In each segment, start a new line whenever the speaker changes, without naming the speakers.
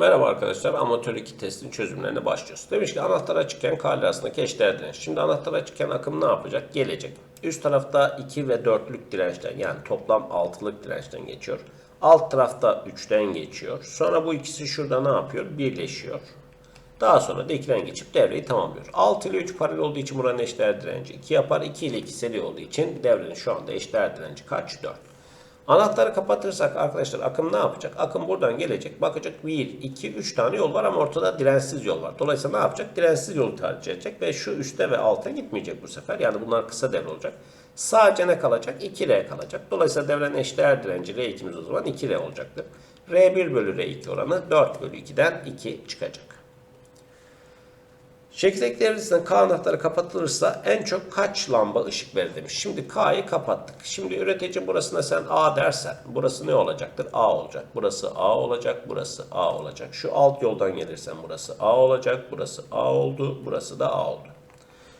Merhaba arkadaşlar, amatör 2 testin çözümlerine başlıyoruz. Demiş ki anahtar açıkken kale arasındaki eşdeğer direnç. Şimdi anahtar açıkken akım ne yapacak? Gelecek. Üst tarafta 2 ve 4'lük dirençten yani toplam 6'lık dirençten geçiyor. Alt tarafta 3'ten geçiyor. Sonra bu ikisi şurada ne yapıyor? Birleşiyor. Daha sonra da 2'den geçip devreyi tamamlıyor. 6 ile 3 paralel olduğu için buranın eşdeğer direnci 2 yapar. 2 ile 2 seri olduğu için devrenin şu anda eşdeğer direnci kaç? 4. Anahtarı kapatırsak arkadaşlar akım ne yapacak? Akım buradan gelecek. Bakacak 1, 2, 3 tane yol var ama ortada dirençsiz yol var. Dolayısıyla ne yapacak? Dirençsiz yolu tercih edecek ve şu üstte ve alta gitmeyecek bu sefer. Yani bunlar kısa devre olacak. Sadece ne kalacak? 2R kalacak. Dolayısıyla devrenin eşdeğer direnci R2'miz o zaman 2R olacaktır. R1 bölü R2 oranı 4 bölü 2'den 2 çıkacak. Çekirdek devresinden K anahtarı kapatılırsa en çok kaç lamba ışık verir demiş. Şimdi K'yı kapattık. Şimdi üretici burasına sen A dersen burası ne olacaktır? A olacak. Burası A olacak. Burası A olacak. Şu alt yoldan gelirsen burası A olacak. Burası A oldu. Burası da A oldu.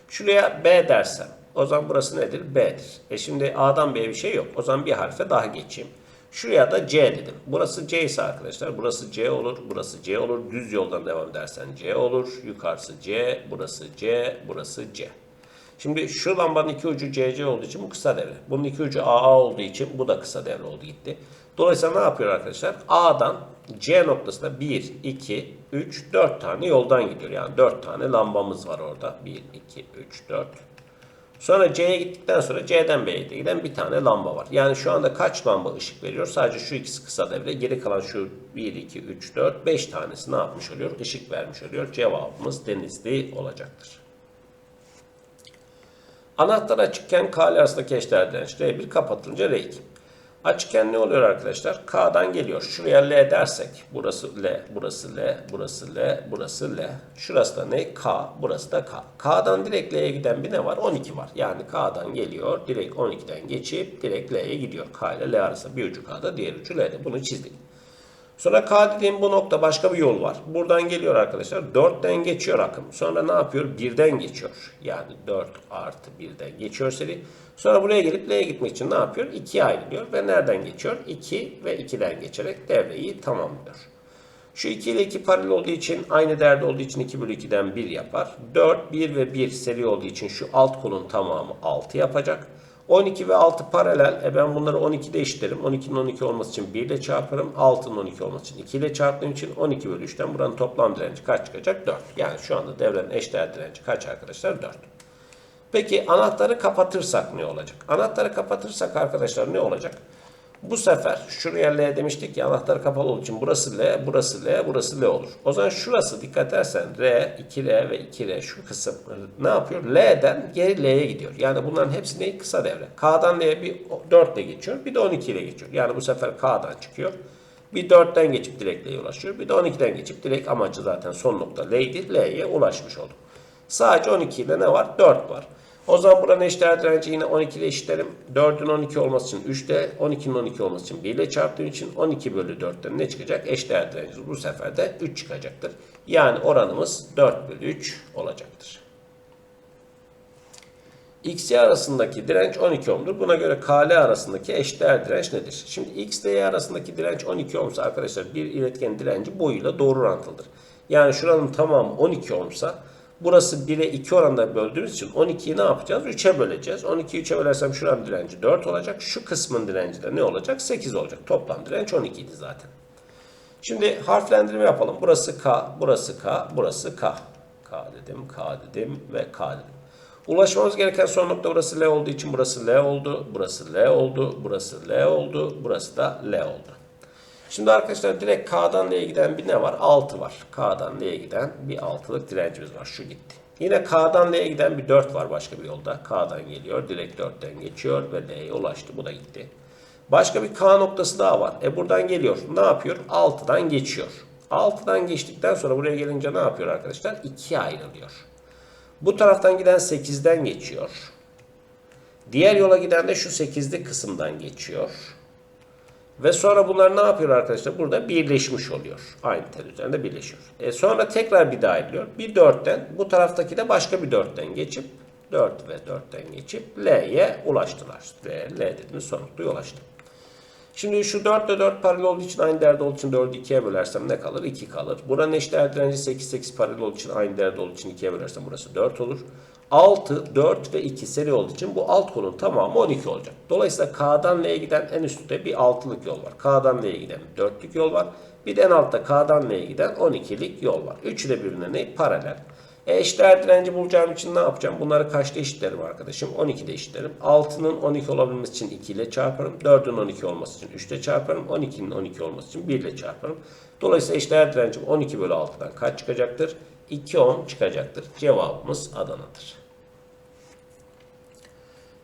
Şuraya B dersem o zaman burası nedir? B'dir. E şimdi A'dan B'ye bir şey yok. O zaman bir harfe daha geçeyim. Şuraya da C dedim. Burası C ise arkadaşlar burası C olur, burası C olur. Düz yoldan devam edersen C olur. Yukarısı C, burası C, burası C. Şimdi şu lambanın iki ucu CC olduğu için bu kısa devre. Bunun iki ucu AA olduğu için bu da kısa devre oldu gitti. Dolayısıyla ne yapıyor arkadaşlar? A'dan C noktasına 1, 2, 3, 4 tane yoldan gidiyor. Yani 4 tane lambamız var orada. 1, 2, 3, 4. Sonra C'ye gittikten sonra C'den B'ye giden bir tane lamba var. Yani şu anda kaç lamba ışık veriyor? Sadece şu ikisi kısa devre. Geri kalan şu 1, 2, 3, 4, 5 tanesi ne yapmış oluyor? Işık vermiş oluyor. Cevabımız denizli olacaktır. Anahtar açıkken K arasındaki eşdeğer direnç R1 kapatılınca R2. Açıkken ne oluyor arkadaşlar? K'dan geliyor. Şuraya L dersek burası L, burası L, burası L, burası L. Şurası da ne? K, burası da K. K'dan direkt L'ye giden bir ne var? 12 var. Yani K'dan geliyor. Direkt 12'den geçip direkt L'ye gidiyor. K ile L arasında bir ucu K'da, diğer ucu L'de. Bunu çizdik. Sonra K dediğim bu nokta başka bir yol var. Buradan geliyor arkadaşlar. 4'ten geçiyor akım. Sonra ne yapıyor? 1'den geçiyor. Yani 4 artı 1'den geçiyor seri. Sonra buraya gelip L'ye gitmek için ne yapıyor? 2'ye ayrılıyor. Ve nereden geçiyor? 2 ve 2'den geçerek devreyi tamamlıyor. Şu 2 ile 2 paralel olduğu için aynı değerde olduğu için 2 bölü 2'den 1 yapar. 4, 1 ve 1 seri olduğu için şu alt kolun tamamı 6 yapacak. 12 ve 6 paralel. E ben bunları 12'de eşitlerim. 12'nin 12 olması için 1 ile çarparım. 6'nın 12 olması için 2 ile çarptığım için 12 bölü 3'ten buranın toplam direnci kaç çıkacak? 4. Yani şu anda devrenin eşdeğer direnci kaç arkadaşlar? 4. Peki anahtarı kapatırsak ne olacak? Anahtarı kapatırsak arkadaşlar ne olacak? Bu sefer şuraya L demiştik ya anahtar kapalı olduğu için burası L, burası L, burası L olur. O zaman şurası dikkat edersen R, 2R ve 2R şu kısım ne yapıyor? L'den geri L'ye gidiyor. Yani bunların hepsi ne? Kısa devre. K'dan L'ye bir 4 ile geçiyor, bir de 12 ile geçiyor. Yani bu sefer K'dan çıkıyor. Bir 4'ten geçip direkt L'ye ulaşıyor. Bir de 12'den geçip direkt amacı zaten son nokta L'ydi. L'ye ulaşmış olduk. Sadece 12 ile ne var? 4 var. O zaman buranın eşdeğer direnci yine 12 ile eşitlerim. 4'ün 12 olması için 3 ile 12'nin 12 olması için 1 ile çarptığım için 12 bölü 4'ten ne çıkacak? Eşdeğer direncimiz bu sefer de 3 çıkacaktır. Yani oranımız 4 bölü 3 olacaktır. X, Y arasındaki direnç 12 ohm'dur. Buna göre K, L arasındaki eşdeğer direnç nedir? Şimdi X ile Y arasındaki direnç 12 ohmsa arkadaşlar bir iletken direnci boyuyla doğru orantılıdır. Yani şuranın tamamı 12 ohmsa burası 1'e 2 oranda böldüğümüz için 12'yi ne yapacağız? 3'e böleceğiz. 12'yi 3'e bölersem şuranın direnci 4 olacak. Şu kısmın direnci de ne olacak? 8 olacak. Toplam direnç 12 idi zaten. Şimdi harflendirme yapalım. Burası K, burası K, burası K. K dedim, K dedim ve K dedim. Ulaşmamız gereken son nokta burası L olduğu için burası L oldu, burası L oldu, burası L oldu, burası da L oldu. Şimdi arkadaşlar direkt K'dan L'ye giden bir ne var? 6 var. K'dan L'ye giden bir 6'lık direncimiz var. Şu gitti. Yine K'dan L'ye giden bir 4 var başka bir yolda. K'dan geliyor. Direkt 4'ten geçiyor ve L'ye ulaştı. Bu da gitti. Başka bir K noktası daha var. E buradan geliyor. Ne yapıyor? 6'dan geçiyor. 6'dan geçtikten sonra buraya gelince ne yapıyor arkadaşlar? 2'ye ayrılıyor. Bu taraftan giden 8'den geçiyor. Diğer yola giden de şu 8'li kısımdan geçiyor. Ve sonra bunlar ne yapıyor arkadaşlar? Burada birleşmiş oluyor. Aynı tel üzerinde birleşiyor. E sonra tekrar bir daha ayrılıyor. Bir 4'ten bu taraftaki de başka bir 4'ten geçip 4 ve 4'ten geçip L'ye ulaştılar. L, L dediğimiz son noktaya ulaştı. Şimdi şu 4 ile 4 paralel olduğu için aynı değerde olduğu için 4'ü 2'ye bölersem ne kalır? 2 kalır. Buranın eşdeğer direnci 8, 8 paralel olduğu için aynı değerde olduğu için 2'ye bölersem burası 4 olur. 6, 4 ve 2 seri olduğu için bu alt kolun tamamı 12 olacak. Dolayısıyla K'dan L'ye giden en üstte bir 6'lık yol var. K'dan L'ye giden 4'lük yol var. Bir de en altta K'dan L'ye giden 12'lik yol var. Üçü de birbirine ne? Paralel. E eşdeğer direnci bulacağım için ne yapacağım? Bunları kaçta eşitlerim arkadaşım? 12'de eşitlerim. 6'nın 12 olabilmesi için 2 ile çarparım. 4'ün 12 olması için 3 ile çarparım. 12'nin 12 olması için 1 ile çarparım. Dolayısıyla eşdeğer direncim 12 bölü 6'dan kaç çıkacaktır? 2 ohm çıkacaktır. Cevabımız Adana'dır.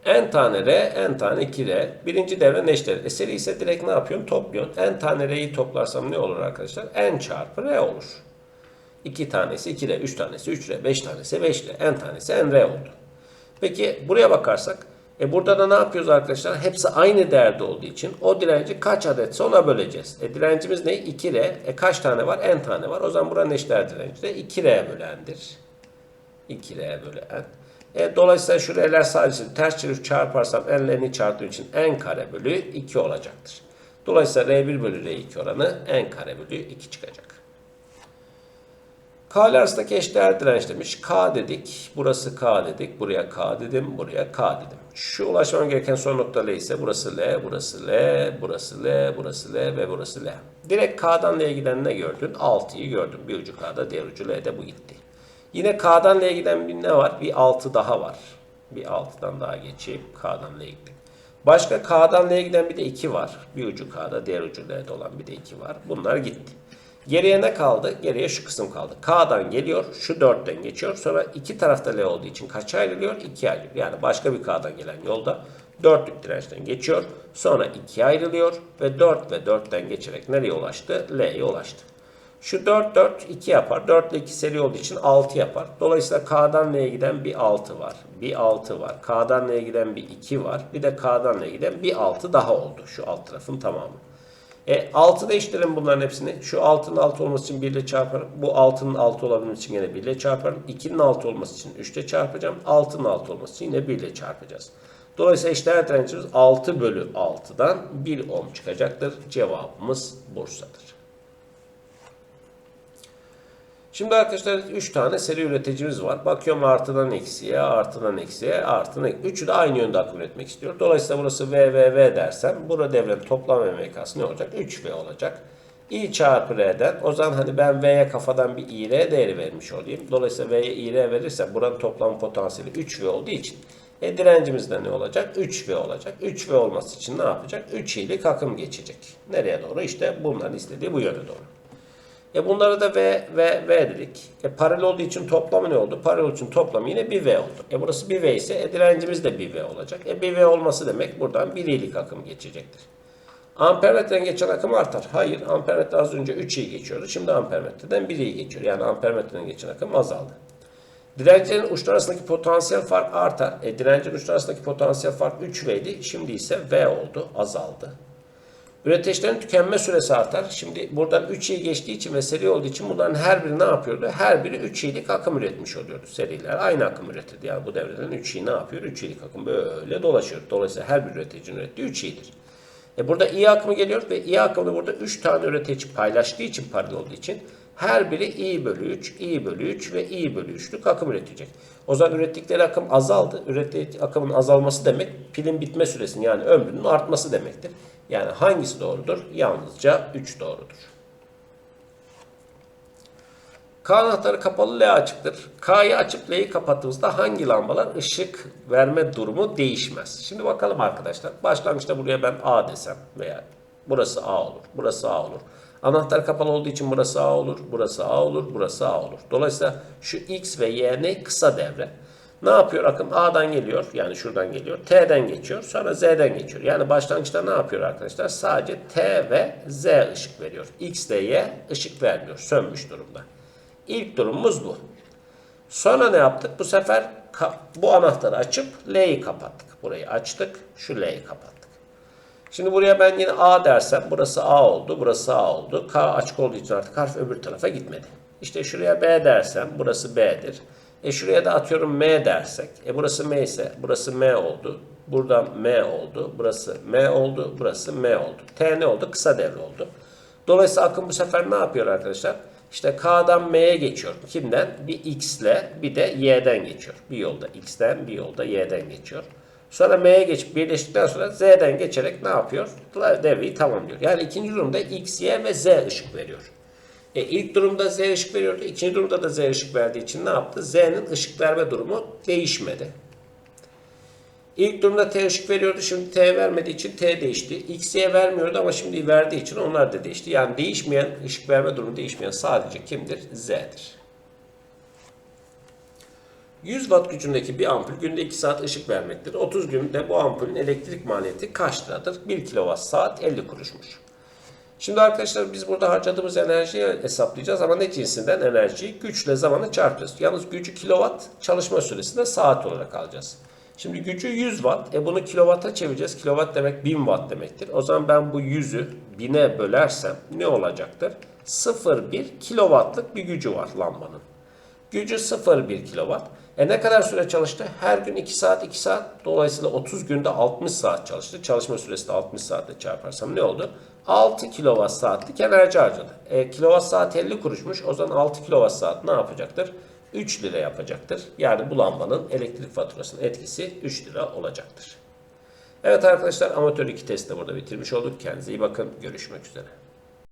N tane R, N tane 2R. Birinci devre neşter. E seri ise direkt ne yapıyorsun? Topluyorsun. N tane R'yi toplarsam ne olur arkadaşlar? N çarpı R olur. 2 tanesi 2R, 3 tanesi 3R, 5 tanesi 5R, N tanesi NR oldu. Peki buraya bakarsak e burada da ne yapıyoruz arkadaşlar? Hepsi aynı değerde olduğu için o direnci kaç adetse ona böleceğiz. E direncimiz ne? 2R. E kaç tane var? N tane var. O zaman buranın eşdeğer direnci de 2R bölendir. 2R bölü N. E, dolayısıyla şu R'ler sadece ters çevirip çarparsam N'lerini çarptığım için N kare bölü 2 olacaktır. Dolayısıyla R1 bölü R2 oranı N kare bölü 2 çıkacak. K'ler arasındaki eşdeğer direnç demiş. K dedik. Burası K dedik. Buraya K dedim. Buraya K dedim. Şu ulaşmam gereken son nokta L ise burası L, burası L, burası L, burası L ve burası L. Direkt K'dan L'ye giden ne gördün? 6'yı gördüm. Bir ucu K'da, diğer ucu L'de bu gitti. Yine K'dan L'ye giden bir ne var? Bir 6 daha var. Bir 6'dan daha geçeyim. K'dan L'ye gittik. Başka K'dan L'ye giden bir de 2 var. Bir ucu K'da, diğer ucu L'de olan bir de 2 var. Bunlar gitti. Geriye ne kaldı? Geriye şu kısım kaldı. K'dan geliyor, şu 4'ten geçiyor. Sonra iki tarafta L olduğu için kaç ayrılıyor? 2 ayrılıyor. Yani başka bir K'dan gelen yolda 4'lük dirençten geçiyor. Sonra 2 ayrılıyor ve 4 ve 4'ten geçerek nereye ulaştı? L'ye ulaştı. Şu 4, 4, 2 yapar. 4 ile 2 seri olduğu için 6 yapar. Dolayısıyla K'dan L'ye giden bir 6 var. Bir 6 var. K'dan L'ye giden bir 2 var. Bir de K'dan L'ye giden bir 6 daha oldu. Şu alt tarafın tamamı. E, 6'da eşitlerim bunların hepsini. Şu 6'nın 6 olması için 1 ile çarparım. Bu 6'nın 6 olabilmesi için yine 1 ile çarparım. 2'nin 6 olması için 3 ile çarpacağım. 6'nın 6 olması için yine 1 ile çarpacağız. Dolayısıyla eşdeğer direncimiz 6 bölü 6'dan 1 ohm çıkacaktır. Cevabımız Bursa'dır. Şimdi arkadaşlar 3 tane seri üreticimiz var. Bakıyorum artıdan eksiye, artıdan eksiye, artıdan eksiye. Üçü de aynı yönde akım üretmek istiyor. Dolayısıyla burası V, V, V dersem burada devrenin toplam MMK'sı ne olacak? 3V olacak. I çarpı R'den o zaman hani ben V'ye kafadan bir IR değeri vermiş olayım. Dolayısıyla V'ye IR verirsem buranın toplam potansiyeli 3V olduğu için e direncimiz de ne olacak? 3V olacak. 3V olması için ne yapacak? 3 ilik akım geçecek. Nereye doğru? İşte bunların istediği bu yöne doğru. E bunlara da V, V, V dedik. E paralel olduğu için toplamı ne oldu? Paralel için toplamı yine bir V oldu. E burası bir V ise e direncimiz de bir V olacak. E bir V olması demek buradan bir ilik akım geçecektir. Ampermetreden geçen akım artar. Hayır, ampermetre az önce 3 i geçiyordu. Şimdi ampermetreden 1 i geçiyor. Yani ampermetreden geçen akım azaldı. Direnclerin uçlar arasındaki potansiyel fark artar. E direncin uçlar arasındaki potansiyel fark 3V idi. Şimdi ise V oldu, azaldı. Üreteçlerin tükenme süresi artar. Şimdi buradan 3 i geçtiği için ve seri olduğu için bunların her biri ne yapıyordu? Her biri 3 i'lik akım üretmiş oluyordu seriler. Aynı akım üretirdi. Yani bu devreden 3 i ne yapıyor? 3 i'lik akım böyle dolaşıyor. Dolayısıyla her bir üreticinin ürettiği 3 i'dir. E burada i akımı geliyor ve i akımını burada 3 tane üretici paylaştığı için paralel olduğu için her biri i bölü 3, i bölü 3 ve i bölü 3'lük akım üretecek. O zaman ürettikleri akım azaldı. Ürettiği akımın azalması demek pilin bitme süresinin yani ömrünün artması demektir. Yani hangisi doğrudur? Yalnızca 3 doğrudur. K anahtarı kapalı L açıktır. K'yı açıp L'yi kapattığımızda hangi lambalar ışık verme durumu değişmez. Şimdi bakalım arkadaşlar. Başlangıçta buraya ben A desem veya burası A olur, burası A olur. Anahtar kapalı olduğu için burası A olur, burası A olur, burası A olur. Dolayısıyla şu X ve Y ne? Kısa devre. Ne yapıyor akım? A'dan geliyor. Yani şuradan geliyor. T'den geçiyor. Sonra Z'den geçiyor. Yani başlangıçta ne yapıyor arkadaşlar? Sadece T ve Z ışık veriyor. X ile Y ışık vermiyor. Sönmüş durumda. İlk durumumuz bu. Sonra ne yaptık? Bu sefer bu anahtarı açıp L'yi kapattık. Burayı açtık. Şu L'yi kapattık. Şimdi buraya ben yine A dersem burası A oldu. Burası A oldu. K açık olduğu için artık harf öbür tarafa gitmedi. İşte şuraya B dersem burası B'dir. E şuraya da atıyorum M dersek. E burası M ise burası M oldu. Buradan M oldu. Burası M oldu. Burası M oldu. T ne oldu? Kısa devre oldu. Dolayısıyla akım bu sefer ne yapıyor arkadaşlar? İşte K'dan M'ye geçiyor. Kimden? Bir X ile bir de Y'den geçiyor. Bir yolda X'den bir yolda Y'den geçiyor. Sonra M'ye geçip birleştikten sonra Z'den geçerek ne yapıyor? Devreyi tamamlıyor. Yani ikinci durumda X, Y ve Z ışık veriyor. E, ilk durumda Z ışık veriyordu. ikinci durumda da Z ışık verdiği için ne yaptı? Z'nin ışık verme durumu değişmedi. İlk durumda T ışık veriyordu. Şimdi T vermediği için T değişti. X, Y vermiyordu ama şimdi verdiği için onlar da değişti. Yani değişmeyen, ışık verme durumu değişmeyen sadece kimdir? Z'dir. 100 watt gücündeki bir ampul günde 2 saat ışık vermektedir. 30 günde bu ampulün elektrik maliyeti kaç liradır? 1 kilowatt saat 50 kuruşmuş. Şimdi arkadaşlar biz burada harcadığımız enerjiyi hesaplayacağız ama ne cinsinden enerjiyi? Güçle zamanı çarpacağız. Yalnız gücü kilowatt çalışma süresinde saat olarak alacağız. Şimdi gücü 100 watt. E bunu kilowatta çevireceğiz. Kilowatt demek 1000 watt demektir. O zaman ben bu 100'ü 1000'e bölersem ne olacaktır? 0,1 kilowattlık bir gücü var lambanın. Gücü 0,1 kilowatt. E ne kadar süre çalıştı? Her gün 2 saat 2 saat. Dolayısıyla 30 günde 60 saat çalıştı. Çalışma süresi de 60 saatle çarparsam ne oldu? 6 kilowatt saatlik enerji harcadı. E, kilowatt saat 50 kuruşmuş. O zaman 6 kilowatt saat ne yapacaktır? 3 lira yapacaktır. Yani bu lambanın elektrik faturasının etkisi 3 lira olacaktır. Evet arkadaşlar amatör 2 testi burada bitirmiş olduk. Kendinize iyi bakın. Görüşmek üzere.